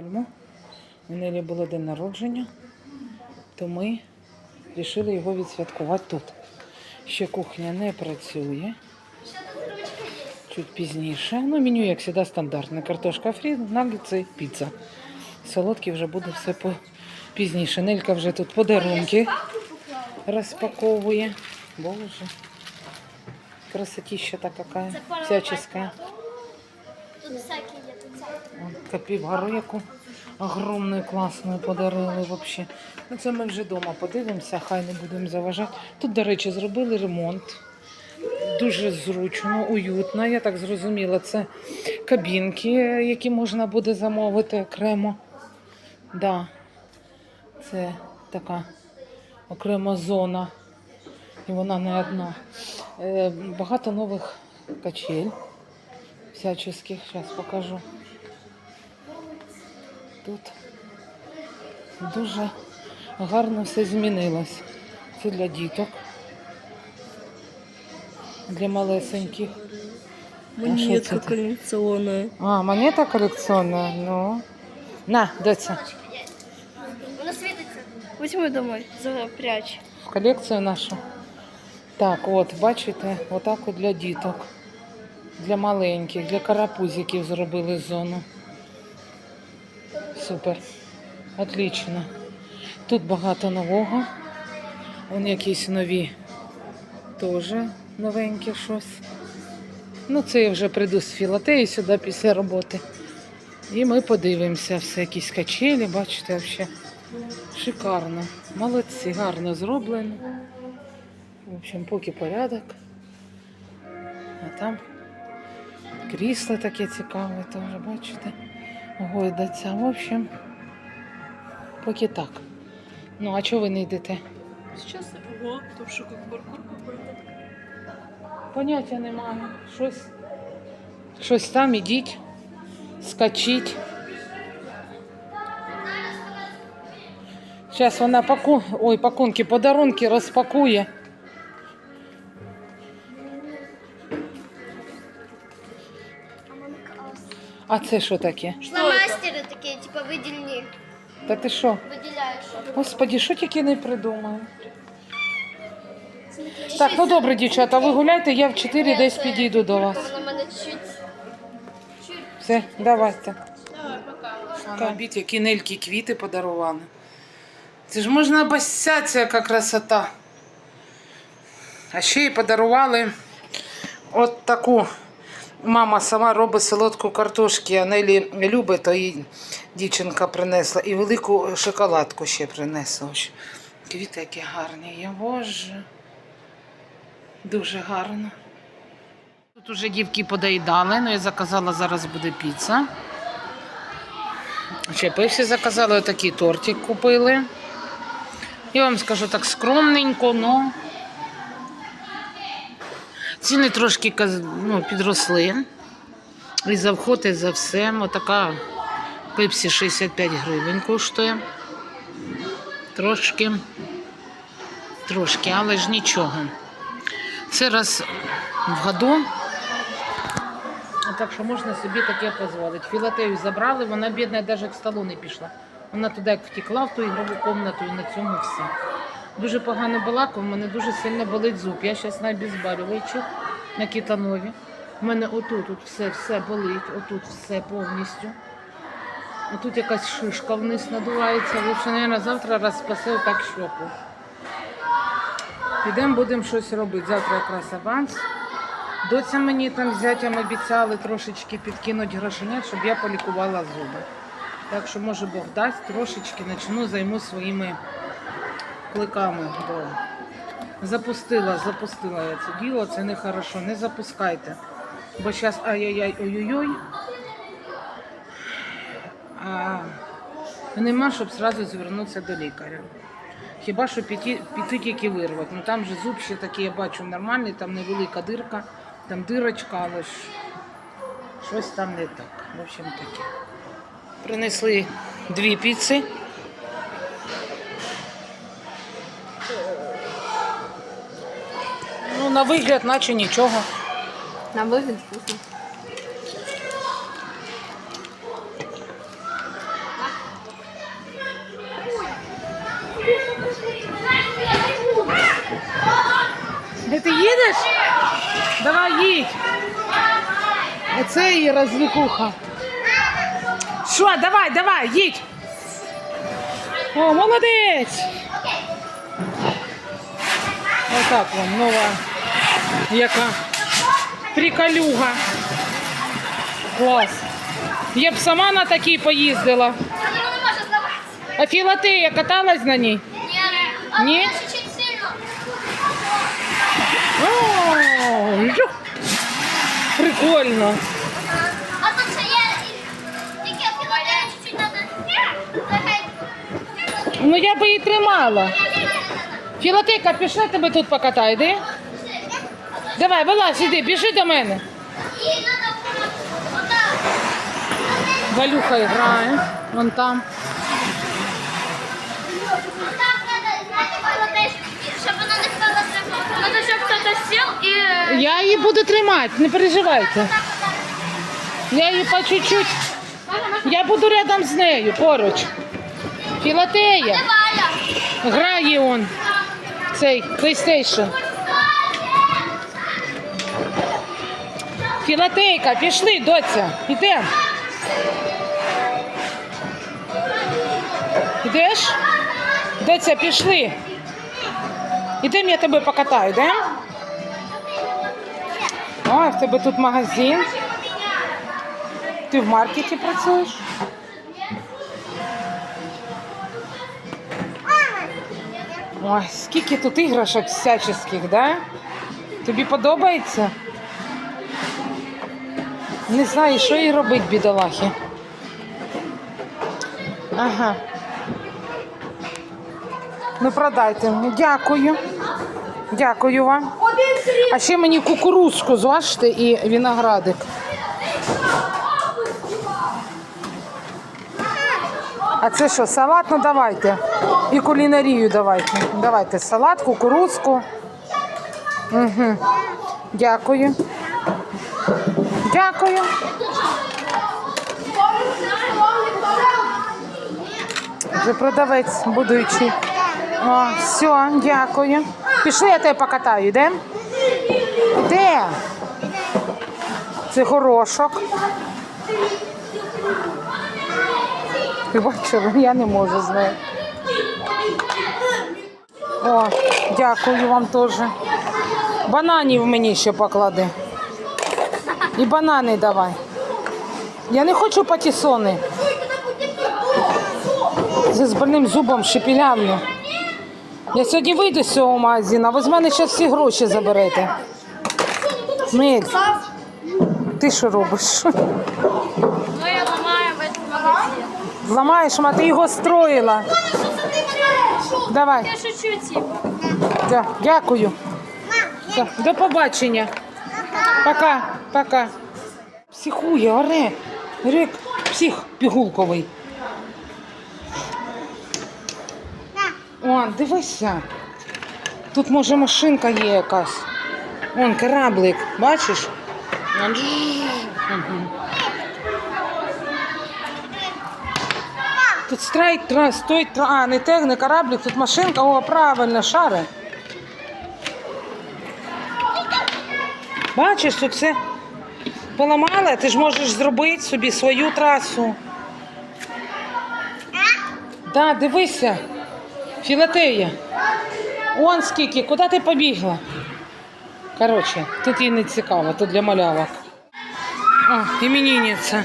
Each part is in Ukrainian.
пальму. У Нелі було день народження, то ми вирішили його відсвяткувати тут. Ще кухня не працює. Чуть пізніше. Ну, меню, як завжди, стандартне. Картошка фрі, наггетси, піца. Солодкий вже буде все по пізніше. Нелька вже тут подарунки розпаковує. Боже. Красотища така какая. Всяческая. Тут всякі Капібару яку огромну, класну подарили взагалі. Ну це ми вже вдома подивимося, хай не будемо заважати. Тут, до речі, зробили ремонт. Дуже зручно, уютно. Я так зрозуміла, це кабінки, які можна буде замовити окремо. Да. Це така окрема зона. І вона не одна. Е, Багато нових качель всяческих. Зараз покажу. Тут дуже гарно все змінилось. Це для діток, для малесеньких. А Монетка ти? коллекционная. А, монета колекційна, ну. На, доця, Воно світиться. Возьми домой, запрячь. в колекцію нашу. Так, от, бачите, отак от для діток, для маленьких, для карапузиків зробили зону. Супер. Отлично. Тут багато нового. Вон якісь нові теж новеньке щось. Ну, це я вже прийду з філатеї сюди після роботи. І ми подивимося все, якісь качелі, бачите, взагалі. Шикарно. Молодці, гарно зроблено. В общем, поки порядок. А там крісло таке цікаве теж, бачите, гойдаться. В общем, поки так. Ну, а чого ви не йдете? Сейчас ого, тут что, как паркур какой-то. Поняття немає. Щось, щось там ідіть, скачіть. Зараз вона паку... Ой, пакунки, подарунки розпакує. А це що таке? Фломастери такі, типу видільні. Та ти що? Виділяєш. Господі, що тільки не придумаю. Так, ну добре, дівчата, ви гуляйте, я в 4 десь підійду до вас. Вона мене чуть. Все, давайте. На обід, які нельки квіти подарували. Це ж можна обоссятися, яка красота. А ще й подарували от таку. Мама сама робить солодку картошки, а Нелі любить, то їй дівчинка принесла. І велику шоколадку ще принесла. Ось. Квіти які гарні. Я боже. Дуже гарно. Тут уже дівки подоїдали, ну я заказала, зараз буде піца. Ще пепсі заказали, отакий тортик купили. Я вам скажу так скромненько, но ціни трошки ну, підросли. І за вход, і за все. Отака пепсі 65 гривень коштує. Трошки, трошки, але ж нічого. Це раз в году. Так що можна собі таке дозволити. Філатею забрали, вона бідна навіть к столу не пішла. Вона туди як втекла в ту ігрову кімнату і на цьому все. Дуже погано балакав, у мене дуже сильно болить зуб. Я зараз на обезболюваючих, на кітанові. У мене отут от все, все болить, отут все повністю. Отут якась шишка вниз надувається. Общем, мабуть, завтра розпасе так щоку. Підемо, будемо щось робити. Завтра якраз аванс. Доця мені там зятям обіцяли трошечки підкинути грошенят, щоб я полікувала зуби. Так що, може Бог дасть, трошечки почну займу своїми кликами. Бо запустила, запустила я це діло, це нехорошо. Не запускайте. Бо зараз ай-яй-яй, ой-ой-ой. А нема, щоб одразу звернутися до лікаря. Хіба що піти, піти тільки вирвати. Ну там же зуб ще такий, я бачу, нормальний, там невелика дирка, там дирочка, але ж щось там не так. В общем таке. Принесли дві піци. Ну, на вигляд, наче нічого. На вигляд вкусно. Де ти їдеш? Давай їдь. Оце її розвикуха. Що, давай, давай, їдь. О, молодець. Отак вам нова яка приколюга. Клас. Я б сама на такій поїздила. А Філатея каталась на ній? Ні. Ні? О. Прикольно. А тут ще є тільки філодея чуть-чуть треба. Ну я би її тримала. Філатейка, пішли тебе тут покатай, йди. Давай, вилазь, іди, біжи до мене. Валюха грає, вон там. Я її буду тримати, не переживайте. Я її по чуть-чуть. Я буду рядом з нею, поруч. Філатея, грає он. Цей PlayStation. Філатейка, пішли, доця. Ідемо. Ідеш? Доця, пішли. Ідемо, я тебе покатаю, йдемо? О, в тебе тут магазин. Ти в маркеті працюєш? Ой, скільки тут іграшок всяческих, да? Тобі подобається? Не знаю, що їй робити, бідолахи. Ага. Ну, продайте. Дякую. Дякую вам. А ще мені кукурузку зважте і виноградик. А це що, салат? Ну давайте. І кулінарію давайте. Давайте салат, кукурузку. Угу. Дякую. Дякую. Вже продавець будуючий. О, все, дякую. Пішли, я тебе покатаю, де? Де? Це горошок. Ти бачила, я не можу з нею. О, дякую вам теж. Бананів мені ще поклади. І банани давай. Я не хочу патісони. Це з больним зубом шепілявлю. Я сьогодні вийду з цього магазину, а ви з мене зараз всі гроші заберете. Миль, ти що робиш? Магазин. Ламаєш, ма ти його строїла. Давай. Я шучу, типу. Да, дякую. До побачення. Пока, пока. Психує, оре. Рик, псих пігулковий. О, дивися. Тут може машинка є якась. Вон кораблик, бачиш? Тут тра, стой, а, не тег, не кораблик, тут машинка, о, правильно, шари. Бачиш, тут все поламала, ти ж можеш зробити собі свою трасу. Да, дивися, Філатея. Он скільки, куди ти побігла? Коротше, тут їй не цікаво, тут для малявок. О, іменинниця.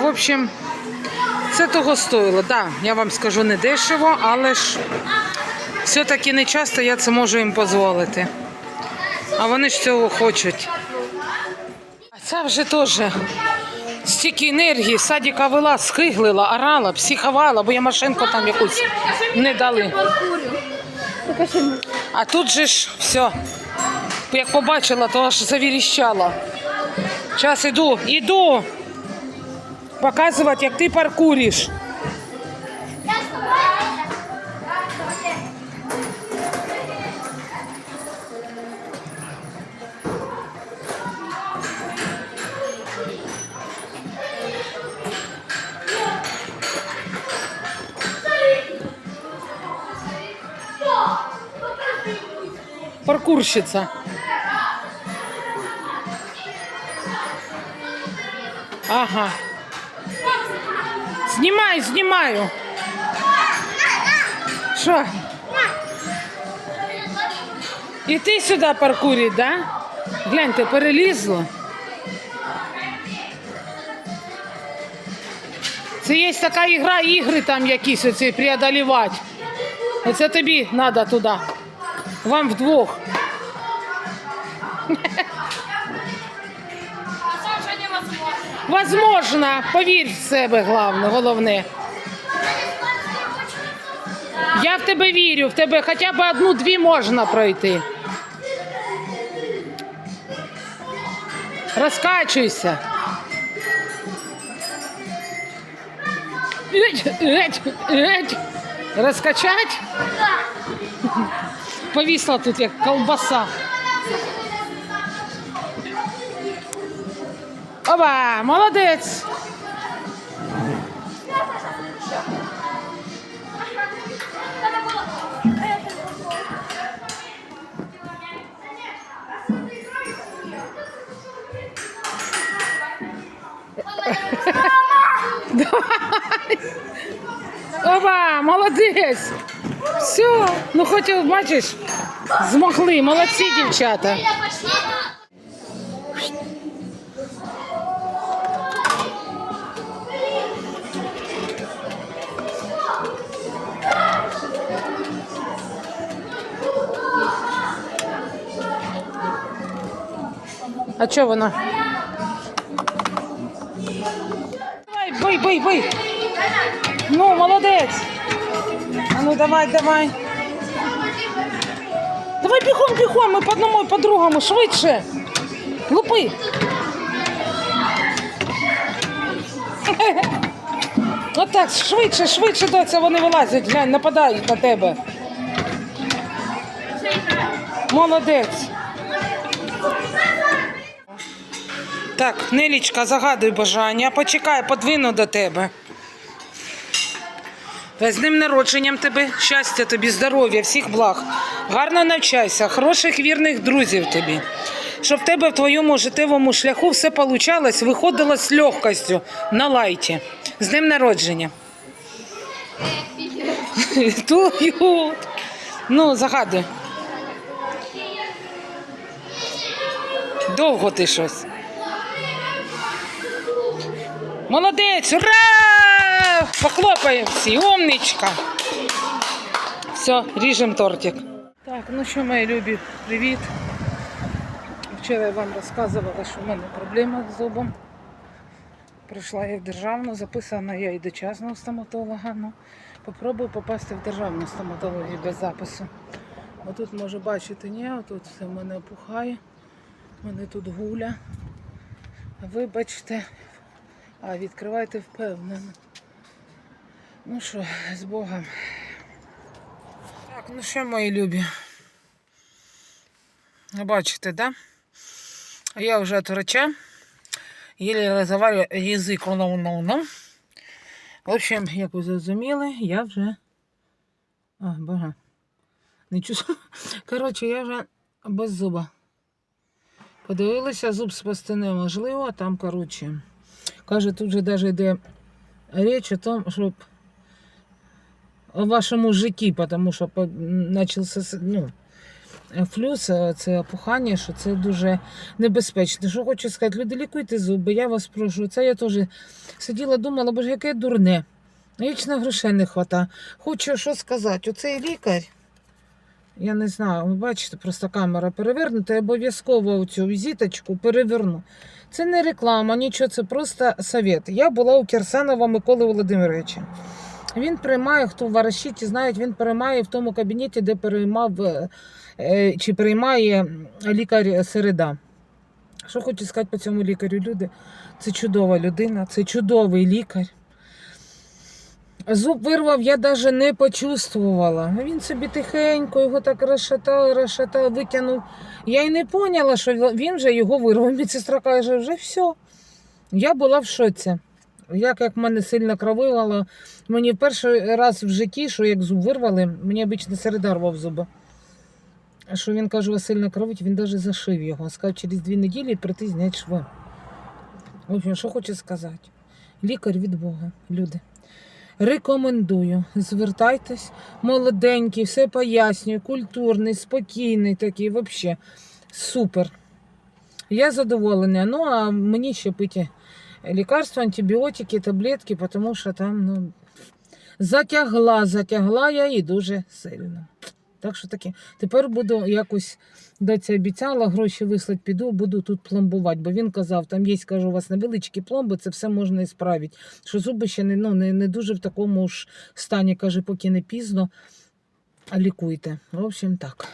В общем, це того стоїло. Да, я вам скажу не дешево, але ж все-таки не часто я це можу їм дозволити. А вони ж цього хочуть. А ця вже теж стільки енергії, з садика вела, скиглила, орала, психувала, бо я машинку там якусь не дали. А тут же ж все. Як побачила, то аж завіріщала. Зараз іду, іду. Показывать, як ты паркуришь, Паркурщица. Ага. Знімай, знімаю. Що? І ти сюди паркурить, да? Гляньте, перелізло. Це є така ігра, ігри там якісь оці преодолівати. Оце тобі треба туди. Вам вдвох. Возможно, повір в себе, головне, головне. Я в тебе вірю, в тебе хоча б одну-дві можна пройти. Розкачуйся. Розкачать? Повісла тут як колбаса. Оба, молодець. Оба, молодець. Все, ну хоч бачиш, змогли, молодці дівчата. А що вона? Давай, бий, бий, бий. Ну, молодець. А ну давай, давай. Давай бігом, бігом, ми по одному і по другому, швидше. Лупи. Отак, швидше, швидше, доця, вони вилазять, глянь, нападають на тебе. Молодець. Так, Нелічка, загадуй бажання. Почекай, подвину до тебе. З днем народженням тебе, щастя тобі, здоров'я, всіх благ. Гарно навчайся, хороших вірних друзів тобі. Щоб в тебе в твоєму життєвому шляху все получалось, виходило з легкостю на лайті. З днем народження. Ну, загадуй. Довго ти щось. Молодець! Ура! Похлопаємо всі, умничка. Все, ріжемо тортик. Так, ну що, мої любі, привіт. Вчора я вам розказувала, що в мене проблема з зубом. Прийшла я в державну, записана я і до частного стоматолога. Ну, попробую попасти в державну стоматологію без запису. Бо тут можу бачити, ні, тут все в мене опухає. У мене тут гуля. Вибачте, а відкривайте впевнено. Ну що, з Богом. Так, ну що, мої любі. Бачите, да? Я вже от врача. Єлі розговорю язик воно В общем, як ви зрозуміли, я вже. А, бага. Не чувствую. Коротше, я вже без зуба. Подивилися, зуб спасти неможливо, а там, коротше, каже, тут же навіть йде річ о том, щоб о вашому житті, тому що по- начався с- ну, флюс, це опухання, що це дуже небезпечно. Що хочу сказати, люди, лікуйте зуби, я вас прошу. Це я теж сиділа, думала, боже, яке дурне. Вічно грошей не вистачає. Хочу що сказати, оцей лікар. Я не знаю, ви бачите, просто камера перевернута, я обов'язково цю візиточку переверну. Це не реклама, нічого, це просто совет. Я була у Кірсанова Миколи Володимировича. Він приймає, хто в Варашіті знають, він приймає в тому кабінеті, де приймав е, е, чи приймає лікар Середа. Що хочу сказати по цьому лікарю, люди? Це чудова людина, це чудовий лікар. Зуб вирвав, я навіть не почувствувала. Він собі тихенько його так розшатав, розшатав, витягнув. Я й не поняла, що він вже його вирвав. Медсестра каже, вже все. Я була в шоці. Як, як мене сильно кровило. Мені перший раз в житті, що як зуб вирвали, мені обично середа рвав зуби. Що він каже, Василь кровить, він навіть зашив його. Сказав, через дві неділі прийти зняти шви. В общем, що хочу сказати? Лікар від Бога, люди. Рекомендую. Звертайтесь, молоденький, все пояснюю, культурний, спокійний такий, взагалі супер. Я задоволена. Ну, а мені ще пити лікарства, антибіотики, таблетки, тому що там, ну, затягла, затягла я і дуже сильно. Так що таке. Тепер буду якось доця обіцяла, гроші вислати, піду, буду тут пломбувати. Бо він казав, там є, кажу, у вас невеличкі пломби, це все можна і справити. Що зуби ще не, ну, не, не дуже в такому ж стані, каже, поки не пізно. А лікуйте. В общем, так.